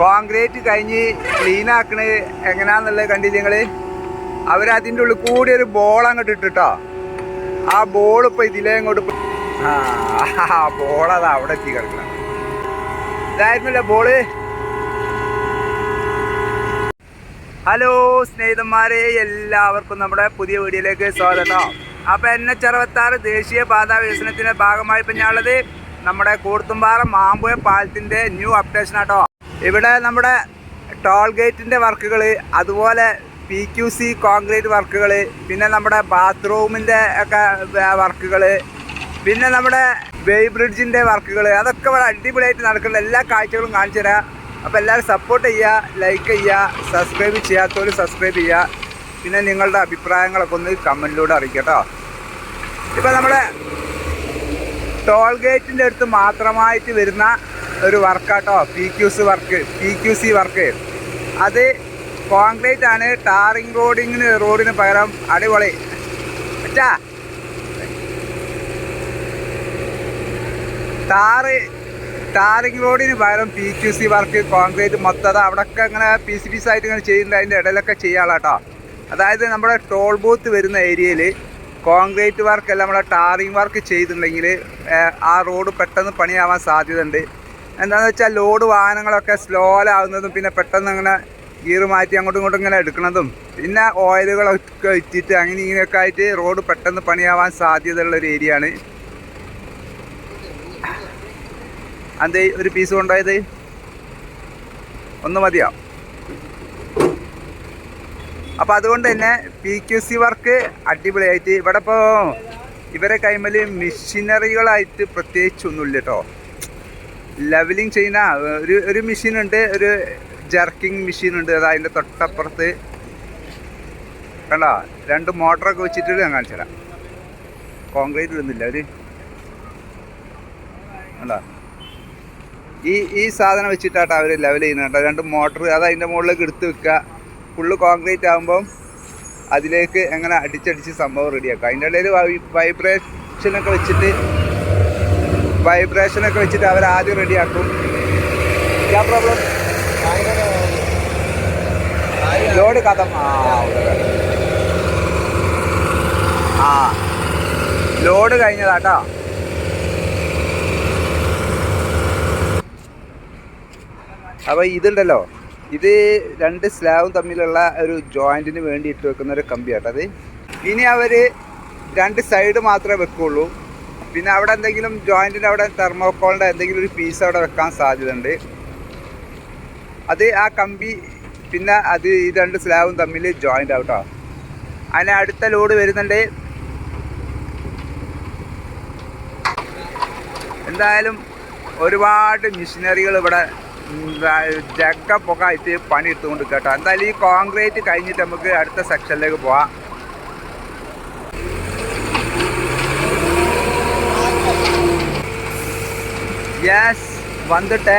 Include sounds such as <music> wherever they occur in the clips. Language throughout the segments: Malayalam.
കോൺക്രീറ്റ് കഴിഞ്ഞ് ക്ലീൻ ആക്കണ എങ്ങനെയാന്നുള്ളത് കണ്ടില്ല നിങ്ങൾ അവരതിന്റെ ഉള്ളിൽ കൂടി ഒരു ബോൾ അങ്ങോട്ട് ഇട്ടിട്ടോ. ആ ബോൾ ഇപ്പോൾ ഇതിലേ ഇങ്ങോട്ട് ആ ബോൾ അത് അവിടെ എത്തി കിടക്കണം. ഇതായിരുന്നല്ലേ ബോൾ. ഹലോ സ്നേഹിതന്മാരെ എല്ലാവർക്കും നമ്മുടെ പുതിയ വീഡിയോയിലേക്ക് സ്വാഗതം. അപ്പൊ എൻ എച്ച് അറുപത്താറ് ദേശീയ വികസനത്തിന്റെ ഭാഗമായി ഇപ്പം ഞാനുള്ളത് നമ്മുടെ കൂർത്തുംപാറ മാമ്പുഴ പാലത്തിന്റെ ന്യൂ അപ്ഡേഷൻ ആട്ടോ ഇവിടെ നമ്മുടെ ടോൾ ഗേറ്റിന്റെ വർക്കുകൾ അതുപോലെ പി ക്യു സി കോൺക്രീറ്റ് വർക്കുകൾ പിന്നെ നമ്മുടെ ബാത്റൂമിന്റെ ഒക്കെ വർക്കുകൾ പിന്നെ നമ്മുടെ വേ ബ്രിഡ്ജിന്റെ വർക്കുകൾ അതൊക്കെ ഇവിടെ അടിപൊളിയായിട്ട് നടക്കുന്ന എല്ലാ കാഴ്ചകളും കാണിച്ചു തരാം. അപ്പോൾ എല്ലാവരും സപ്പോർട്ട് ചെയ്യുക ലൈക്ക് ചെയ്യുക സബ്സ്ക്രൈബ് ചെയ്യാത്തവർ സബ്സ്ക്രൈബ് ചെയ്യുക. പിന്നെ നിങ്ങളുടെ അഭിപ്രായങ്ങളൊക്കെ ഒന്ന് കമന്റിലൂടെ അറിയിക്കട്ടോ ഇപ്പം നമ്മുടെ ടോൾ ഗേറ്റിന്റെ അടുത്ത് മാത്രമായിട്ട് വരുന്ന ഒരു വർക്കാട്ടോ? P Qs work P Q C work അത് കോൺക്രീറ്റ് ആണ് ടാറിങ് റോഡിങ്ങിന് റോഡിന് പകരം അടിപൊളി. അച്ഛാ ടാറ് ടാറിങ് റോഡിന് പകരം P Q C work concrete മൊത്തം അവിടെയൊക്കെ ഇങ്ങനെ പീസ് ആയിട്ട് ഇങ്ങനെ ചെയ്യുന്നുണ്ട്. അതിന്റെ ഇടയിലൊക്കെ ചെയ്യാളാട്ടോ. അതായത് നമ്മുടെ ടോൾ ബൂത്ത് വരുന്ന ഏരിയയിൽ കോൺക്രീറ്റ് വർക്ക് അല്ല നമ്മുടെ ടാറിങ് വർക്ക് ചെയ്തിട്ടുണ്ടെങ്കിൽ ആ റോഡ് പെട്ടെന്ന് പണിയാവാൻ സാധ്യതയുണ്ട്. എന്താണെന്ന് വെച്ചാൽ ലോഡ് വാഹനങ്ങളൊക്കെ സ്ലോലാവുന്നതും പിന്നെ പെട്ടെന്ന് അങ്ങനെ ഗിയർ മാറ്റി അങ്ങോട്ടും ഇങ്ങോട്ടും ഇങ്ങനെ എടുക്കുന്നതും പിന്നെ ഓയിലുകളൊക്കെ ഇറ്റിട്ട് അങ്ങനെ ഇങ്ങനെയൊക്കെ ആയിട്ട് റോഡ് പെട്ടെന്ന് പണിയാവാൻ സാധ്യതയുള്ള ഒരു ഏരിയ ആണ്. അതെ ഒരു പീസ് കൊണ്ടുപോയത്? ഒന്ന് മതിയോ? അപ്പോൾ അതുകൊണ്ട് തന്നെ പി ക്യു സി വർക്ക് അടിപൊളിയായിട്ട്. ഇവിടെ ഇപ്പോൾ ഇവരെ കൈമൽ മെഷീനറികളായിട്ട് പ്രത്യേകിച്ചൊന്നുമില്ല കേട്ടോ ലെവലിംഗ് ചെയ്യുന്ന ഒരു ഒരു മെഷീനുണ്ട് ഒരു ജർക്കിംഗ് മെഷീനുണ്ട് അത് അതിന്റെ തൊട്ടപ്പുറത്ത്. കണ്ടോ? രണ്ട് മോട്ടറൊക്കെ വെച്ചിട്ട് ഞാൻ കാണിച്ചു തരാം. കോൺക്രീറ്റ് ഇടുന്നില്ല ഒരു. കണ്ടോ? ഈ ഈ സാധനം വെച്ചിട്ടാട്ടോ അവർ ലെവൽ ചെയ്യുന്നത് കേട്ടോ രണ്ട് മോട്ടർ അത് അതിന്റെ മുകളിലേക്ക് എടുത്ത് വെക്കുക. ഫുള്ള് കോൺക്രീറ്റ് ആകുമ്പം അതിലേക്ക് എങ്ങനെ അടിച്ചടിച്ച് സംഭവം റെഡിയാക്കുക അതിന്റെ ഇടയിൽ വൈബ്രേഷനൊക്കെ വെച്ചിട്ട് വൈബ്രേഷനൊക്കെ വെച്ചിട്ട് അവർ ആദ്യം റെഡിയാക്കും ക്യാ പ്രോബ്ലം ലോഡ് കഥ. ആ ലോഡ് കഴിഞ്ഞതാട്ടോ. അപ്പോൾ ഇതുണ്ടല്ലോ. ഇത് രണ്ട് സ്ലാബും തമ്മിലുള്ള ഒരു ജോയിന്റിന് വേണ്ടി ഇട്ട് വെക്കുന്ന ഒരു കമ്പിയാട്ടത് ഇനി അവർ രണ്ട് സൈഡ് മാത്രമേ വെക്കുള്ളൂ. പിന്നെ അവിടെ എന്തെങ്കിലും ജോയിന്റിന്റെ അവിടെ തെർമോക്കോളിന്റെ എന്തെങ്കിലും ഒരു പീസ് അവിടെ വെക്കാൻ സാധ്യതയുണ്ട്. അത് ആ കമ്പി പിന്നെ അത് ഈ രണ്ട് സ്ലാബും തമ്മിൽ ജോയിന്റ് ആവട്ടോ അതിന് അടുത്ത ലോഡ് വരുന്നുണ്ട്. എന്തായാലും ഒരുപാട് മെഷീനറികൾ ഇവിടെ ജക്ക പുക ആയിട്ട് പണി എടുത്തുകൊണ്ട് കേട്ടോ എന്തായാലും ഈ കോൺക്രീറ്റ് കഴിഞ്ഞിട്ട് നമുക്ക് അടുത്ത സെക്ഷനിലേക്ക് പോവാം. യെസ് വന്നിട്ട്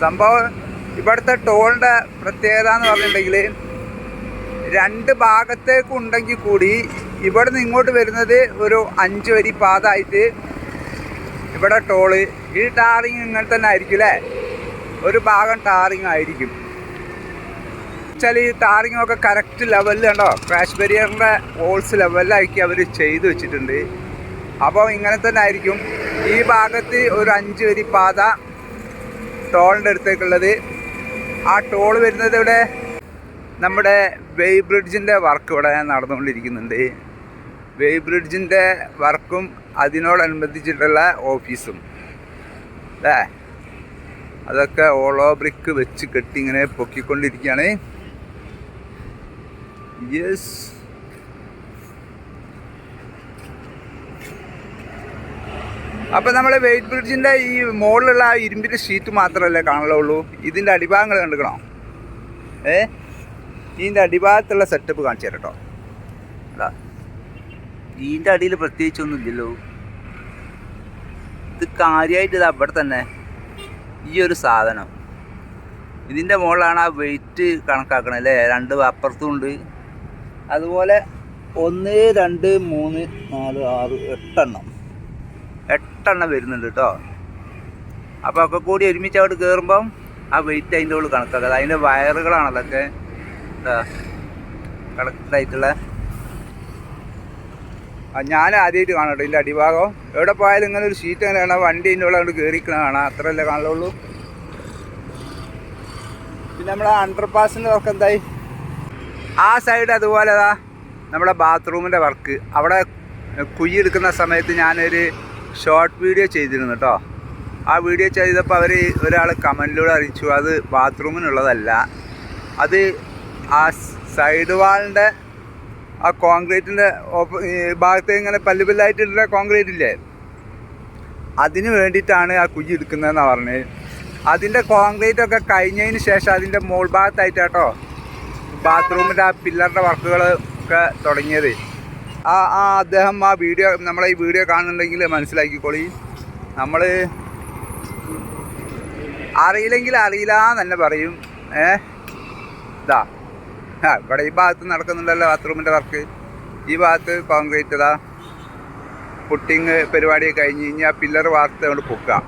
സംഭവം ഇവിടുത്തെ ടോളിന്റെ പ്രത്യേകത എന്ന് പറഞ്ഞിട്ടുണ്ടെങ്കിൽ രണ്ട് ഭാഗത്തേക്ക് ഉണ്ടെങ്കിൽ കൂടി ഇവിടെ നിന്ന് ഇങ്ങോട്ട് വരുന്നത് ഒരു അഞ്ച് വരി പാതമായിട്ട് ഇവിടെ ടോൾ. ഈ ടാറിങ് ഇങ്ങനെ തന്നെ ആയിരിക്കും അല്ലേ? ഒരു ഭാഗം ടാറിങ് ആയിരിക്കും. വെച്ചാൽ ഈ ടാറിങ് ഒക്കെ കറക്റ്റ് ലെവലിൽ ഉണ്ടോ ക്രാഷ് ബരിയറിന്റെ ഹോൾസ് ലെവലിലാക്കി അവർ ചെയ്തു വെച്ചിട്ടുണ്ട്. അപ്പോൾ ഇങ്ങനെ തന്നെ ആയിരിക്കും. ഈ ഭാഗത്ത് ഒരു അഞ്ച് വരി പാത ടോളിന്റെ അടുത്തേക്കുള്ളത്. ആ ടോൾ വരുന്നത് ഇവിടെ നമ്മുടെ വേ ബ്രിഡ്ജിന്റെ വർക്ക് ഇവിടെ നടന്നുകൊണ്ടിരിക്കുന്നുണ്ട്. വേ ബ്രിഡ്ജിന്റെ വർക്കും അതിനോടനുബന്ധിച്ചിട്ടുള്ള ഓഫീസും. അല്ലേ? അതൊക്കെ ഓളോ ബ്രിക്ക് വെച്ച് കെട്ടി ഇങ്ങനെ പൊക്കിക്കൊണ്ടിരിക്കുകയാണ്. യെസ് അപ്പം നമ്മൾ വെയിറ്റ് ബ്രിഡ്ജിന്റെ ഈ മുകളിലുള്ള ആ ഇരുമ്പിന്റെ ഷീറ്റ് മാത്രമല്ലേ കാണലുള്ളൂ? ഇതിന്റെ അടിഭാഗങ്ങൾ കണ്ടുക്കണോ? ഏ? ഇതിന്റെ അടിഭാഗത്തുള്ള സെറ്റപ്പ് കാണിച്ചു തരാം കേട്ടോ അതാ. ഇതിന്റെ അടിയിൽ പ്രത്യേകിച്ചൊന്നും ഇല്ലല്ലോ ഇത് കാര്യമായിട്ട് ഇത് അവിടെ തന്നെ ഈ ഒരു സാധനം. ഇതിന്റെ മുകളിലാണ് ആ വെയിറ്റ് കണക്കാക്കണത് അല്ലേ? രണ്ട് അപ്പുറത്തും ഉണ്ട്. അതുപോലെ ഒന്ന് രണ്ട് മൂന്ന് നാല് ആറ് എട്ടെണ്ണം. എട്ടെണ്ണം വരുന്നുണ്ട് കേട്ടോ അപ്പോൾ ഒക്കെ കൂടി ഒരുമിച്ച് അവിടെ കയറുമ്പം ആ വെയിറ്റ് അതിന്റെ ഉള്ളിൽ കണക്കാക്കുക അതിന്റെ വയറുകളാണ് അതൊക്കെ കണക്റ്റായിട്ടുള്ള ആ ഞാൻ ആദ്യമായിട്ട് കാണട്ടോ ഇതിന്റെ അടിഭാഗം. എവിടെ പോയാലും ഇങ്ങനെ ഒരു ഷീറ്റ് അങ്ങനെ കാണാം. വണ്ടി അതിന്റെ ഉള്ളിൽ അങ്ങോട്ട് കയറിക്കണ കാണാം. അത്രയല്ലേ കാണുള്ളൂ പിന്നെ നമ്മളെ അണ്ടർ പാസിന്റെ വർക്ക് എന്തായി? ആ സൈഡ് അതുപോലെ അതാ നമ്മുടെ ബാത്റൂമിന്റെ വർക്ക് അവിടെ കുഴി എടുക്കുന്ന സമയത്ത് ഞാനൊരു ഷോർട്ട് വീഡിയോ ചെയ്തിരുന്നു കേട്ടോ ആ വീഡിയോ ചെയ്തപ്പോൾ അവർ ഒരാൾ കമന്റിലൂടെ അറിയിച്ചു അത് ബാത്റൂമിനുള്ളതല്ല. അത് ആ സൈഡ് വാളിന്റെ ആ കോൺക്രീറ്റിന്റെ ഭാഗത്ത് ഇങ്ങനെ പല്ല് പല്ലായിട്ടുള്ള കോൺക്രീറ്റ് ഇല്ലേ? അതിന് വേണ്ടിയിട്ടാണ് ആ കുഴി എടുക്കുന്നതെന്നാണ് പറഞ്ഞത് അതിന്റെ കോൺക്രീറ്റ് ഒക്കെ കഴിഞ്ഞതിന് ശേഷം അതിന്റെ മോൾ ഭാഗത്തായിട്ടാട്ടോ ബാത്റൂമിന്റെ ആ പില്ലറിന്റെ വർക്കുകൾ ഒക്കെ തുടങ്ങിയത്. ആ ആ അദ്ദേഹം ആ വീഡിയോ നമ്മളെ ഈ വീഡിയോ കാണുന്നുണ്ടെങ്കിൽ മനസ്സിലാക്കിക്കോളി. നമ്മൾ അറിയില്ലെങ്കിൽ അറിയില്ല തന്നെ പറയും. ഏ? ഇതാ ആ ഇവിടെ ഈ ഭാഗത്ത് നടക്കുന്നുണ്ടല്ലോ ബാത്റൂമിന്റെ വർക്ക്. ഈ ഭാഗത്ത് കോൺക്രീറ്റ് ഇതാ. പുട്ടിങ് പരിപാടി കഴിഞ്ഞ് കഴിഞ്ഞ് ആ പില്ലർ വാർത്ത് കൊണ്ട് പൊക്കുക.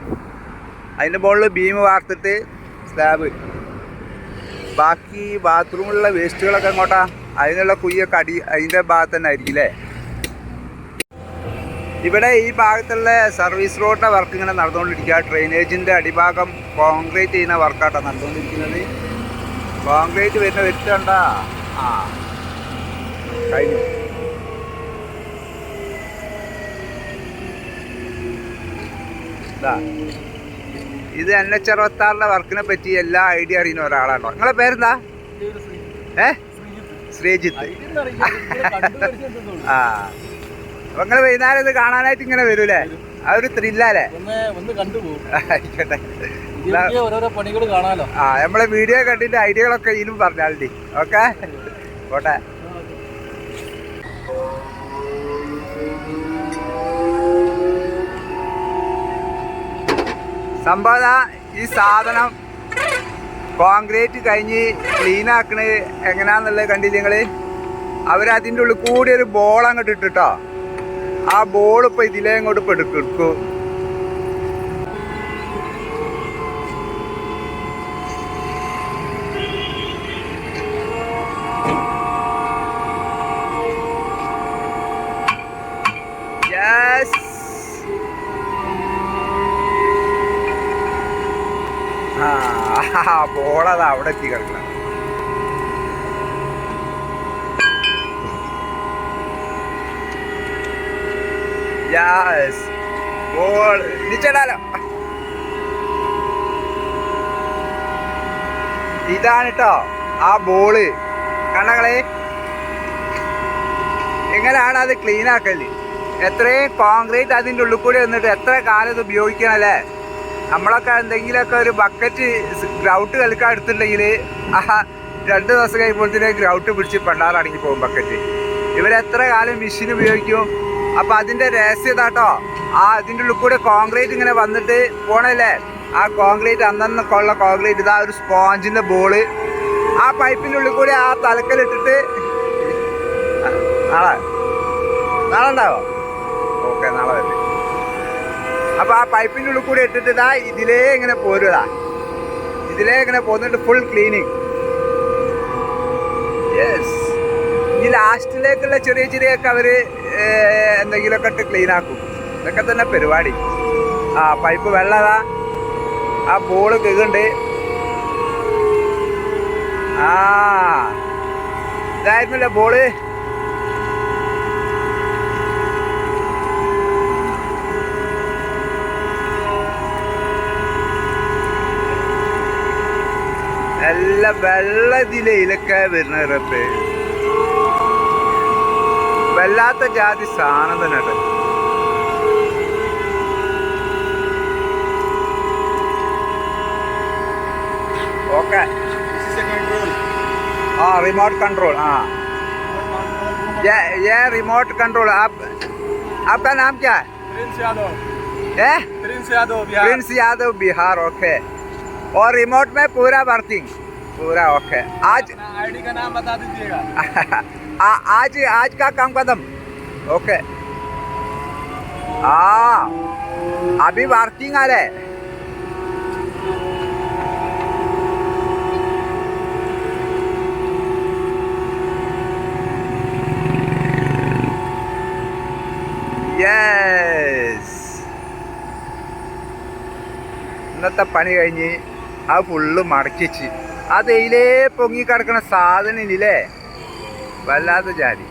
അതിന്റെ മുകളിൽ ബീം വാർത്തിട്ട് സ്ലാബ് ബാക്കി ബാത്റൂമിലുള്ള വേസ്റ്റുകളൊക്കെ എങ്ങോട്ടാ? അതിനുള്ള കുയ്യൊക്കെ അടി അതിന്റെ ഭാഗത്ത് തന്നെ ആയിരിക്കും അല്ലേ ഇവിടെ ഈ ഭാഗത്തുള്ള സർവീസ് റോഡിന്റെ വർക്ക് ഇങ്ങനെ നടന്നുകൊണ്ടിരിക്കുക. ഡ്രെയിനേജിന്റെ അടിഭാഗം കോൺക്രീറ്റ് ചെയ്യുന്ന വർക്കാട്ടോ നടന്നുകൊണ്ടിരിക്കുന്നത്. കോൺക്രീറ്റ് വരുന്ന വെച്ചുണ്ട ആ. കഴിഞ്ഞു. ഇത്. എൻ എച്ച് അറുപത്താറിലെ വർക്കിനെ പറ്റി എല്ലാ ഐഡിയ അറിയുന്ന ഒരാളാണോ നിങ്ങളെ പേരെന്താ? ഏ? ശ്രീജിത്ത്. ആ. അപ്പൊ ഇങ്ങനെ വൈകുന്നേരം ഇത് കാണാനായിട്ട് ഇങ്ങനെ വരൂലേ ആ ഒരു ത്രില്ലല്ലേ? ആയിക്കോട്ടെ. കാണാലോ? ആ നമ്മളെ വീഡിയോ കണ്ടിട്ട് ഐഡിയകളൊക്കെ ഇതിലും പറഞ്ഞാൽ ഓക്കെ? പോട്ടെ. സംഭവ ഈ സാധനം കോൺക്രീറ്റ് കഴിഞ്ഞ് ക്ലീൻ ആക്കണ എങ്ങനെയാന്നുള്ളത് കണ്ടില്ല നിങ്ങൾ? അവരതിന്റെ ഉള്ളിൽ കൂടി ഒരു ബോൾ അങ്ങോട്ട് ഇട്ടിട്ടോ. ആ ബോൾ ഇപ്പൊ ഇതിലേ അങ്ങോട്ട് ഇപ്പൊ ആ അവിടെ എത്തി കിടക്കണം. യെസ് ബോൾ ഇതാണ് കേട്ടോ ആ ബോൾ. കണ്ണകളെ എങ്ങനെയാണ് അത് ക്ലീൻ ആക്കൽ? എത്രയും കോൺക്രീറ്റ് അതിന്റെ ഉള്ളിൽ കൂടി വന്നിട്ട് എത്ര കാലം ഇത് ഉപയോഗിക്കണല്ലേ നമ്മളൊക്കെ എന്തെങ്കിലുമൊക്കെ ഒരു ബക്കറ്റ് ഗ്രൗട്ട് കളിക്കാൻ എടുത്തിട്ടുണ്ടെങ്കിൽ ആ രണ്ട് ദിവസം കഴിയുമ്പോഴത്തേക്ക് ഗ്രൗട്ട് പിടിച്ച് പെണ്ണാറടങ്ങി പോകും ബക്കറ്റ് ഇവരെത്ര കാലം മെഷീൻ ഉപയോഗിക്കും? അപ്പം അതിന്റെ രഹസ്യത കേട്ടോ ആ അതിന്റെ ഉള്ളിൽ കൂടെ കോൺക്രീറ്റ് ഇങ്ങനെ വന്നിട്ട് പോണല്ലേ? ആ കോൺക്രീറ്റ് അന്നന്നൊക്കെ കൊള്ള കോൺക്രീറ്റ് ഇതാ ഒരു സ്പോഞ്ചിന്റെ ബോൾ ആ പൈപ്പിന്റെ ഉള്ളിൽ കൂടി ആ തലക്കലിട്ടിട്ട് നാളെ. നാളെ ഉണ്ടാവോ? ഓക്കെ നാളെ വരെ. അപ്പൊ ആ പൈപ്പിന്റെ ഉള്ളിൽ കൂടി ഇട്ടിട്ട് ഇതാ ഇതിലേ ഇങ്ങനെ പോരുതാ ഇതിലേ ഇങ്ങനെ പോന്നിട്ട് ഫുൾ ക്ലീനിങ് യെസ് ഈ ലാസ്റ്റിലേക്കുള്ള ചെറിയ ചെറിയൊക്കെ അവർ എന്തെങ്കിലുമൊക്കെ ഇട്ട് ക്ലീൻ ആക്കും. ഇതൊക്കെ തന്നെ പരിപാടി. ആ പൈപ്പ് വെള്ളതാ ആ ബോൾ കെകുണ്ട് ആ. ഇതായിരുന്നല്ലേ ബോൾ നല്ല വെള്ള ഇതിലെ ഇലക്കായ വരുന്ന റബ്ബേ വല്ലാത്ത ജാതി സാധനം തന്നെ ഓക്കെ. ആ റിമോട്ട് കൺട്രോൾ ആ. ये റിമോട്ട് കൺട്രോൾ आप आपका नाम क्या है Prince Yadav Prince Yadav Bihar Prince Yadav Bihar okay और रिमोट में पूरा वर्किंग पूरा ओके आज अपना आईडी का नाम बता दीजिएगा <laughs> आ, आज आज का काम कदम ओके हाँ अभी वर्किंग आ रहे യെസ് ഇന്നത്തെ പണി കഴിഞ്ഞ് ആ ഫുള്ള് മടക്കിച്ച്. ആ തേയിലേ പൊങ്ങി കിടക്കണ സാധനം ഇല്ലേ വല്ലാത്ത ജാതി.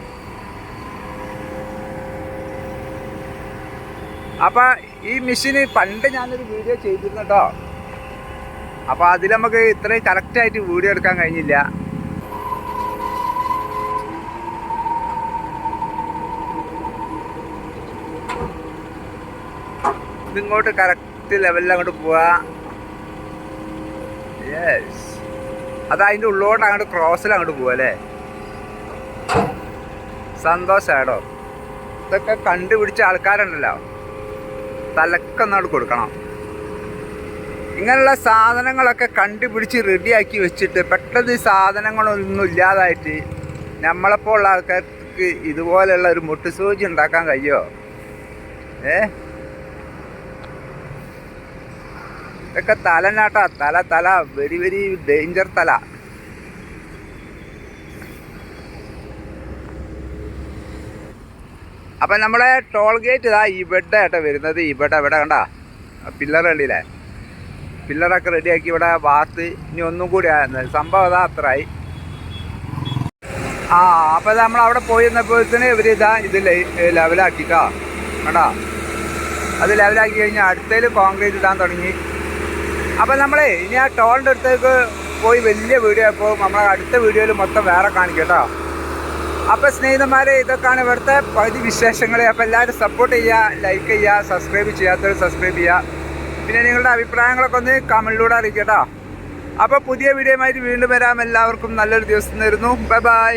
അപ്പൊ ഈ മെഷീന് പണ്ട് ഞാനൊരു വീഡിയോ ചെയ്തിരുന്നു കേട്ടോ അപ്പൊ അതിൽ നമുക്ക് ഇത്രയും കറക്റ്റ് ആയിട്ട് വീഡിയോ എടുക്കാൻ കഴിഞ്ഞില്ല. ഇതിങ്ങോട്ട് കറക്റ്റ് ലെവലിൽ അങ്ങോട്ട് പോവാ. അത് അതിന്റെ ഉള്ളോട്ട് അങ്ങോട്ട് ക്രോസിൽ അങ്ങോട്ട് പോവാ അല്ലേ? സന്തോഷാടോ. ഇതൊക്കെ കണ്ടുപിടിച്ച ആൾക്കാരുണ്ടല്ലോ. തലക്കൊന്നങ്ങോട്ട് കൊടുക്കണം. ഇങ്ങനെയുള്ള സാധനങ്ങളൊക്കെ കണ്ടുപിടിച്ച് റെഡിയാക്കി വെച്ചിട്ട് പെട്ടെന്ന് ഈ സാധനങ്ങളൊന്നും ഇല്ലാതായിട്ട് നമ്മളെപ്പോലുള്ള ആൾക്കാർക്ക് ഇതുപോലെയുള്ള ഒരു മുട്ടുസൂചി ഉണ്ടാക്കാൻ കഴിയോ? ഏ? ഇതൊക്കെ തലനാട്ടാ. തല തല വെരി വെരി ഡേഞ്ചർ തല. അപ്പം നമ്മളെ ടോൾ ഗേറ്റ് ഇതാ ഇവിടെ ആട്ടെ വരുന്നത്. ഇവിടെ ഇവിടെ കണ്ട? പില്ലർ കണ്ടില്ലേ? പില്ലറൊക്കെ റെഡിയാക്കി ഇവിടെ വാർത്ത് ഇനി ഒന്നും കൂടി ആയിരുന്നു സംഭവം അതാ അത്രയായി ആ അപ്പൊ നമ്മൾ അവിടെ പോയി വന്നപ്പോഴത്തേന് ഇവർ ഇതാ ഇത് ലെവലാക്കിട്ടാ കണ്ടാ? അത് ലെവലാക്കി കഴിഞ്ഞാൽ അടുത്തേൽ കോൺക്രീറ്റ് ഇടാൻ തുടങ്ങി. അപ്പം നമ്മളെ ഇനി ആ ടോളിന്റെ അടുത്തേക്ക് പോയി വലിയ വീഡിയോ അപ്പോൾ നമ്മളെ അടുത്ത വീഡിയോയിൽ മൊത്തം വേറെ കാണിക്കും കേട്ടോ. അപ്പോൾ സ്നേഹിതന്മാരെ ഇതൊക്കെയാണ് ഇവിടുത്തെ പകുതി വിശേഷങ്ങൾ അപ്പോൾ എല്ലാവരും സപ്പോർട്ട് ചെയ്യുക ലൈക്ക് ചെയ്യുക സബ്സ്ക്രൈബ് ചെയ്യാത്തവർ സബ്സ്ക്രൈബ് ചെയ്യുക. പിന്നെ നിങ്ങളുടെ അഭിപ്രായങ്ങളൊക്കെ ഒന്ന് കമന്റിലൂടെ അറിയിക്കട്ടോ അപ്പോൾ പുതിയ വീഡിയോയുമായിട്ട് വീണ്ടും വരാം. എല്ലാവർക്കും നല്ലൊരു ദിവസം തരുന്നു. Bye bye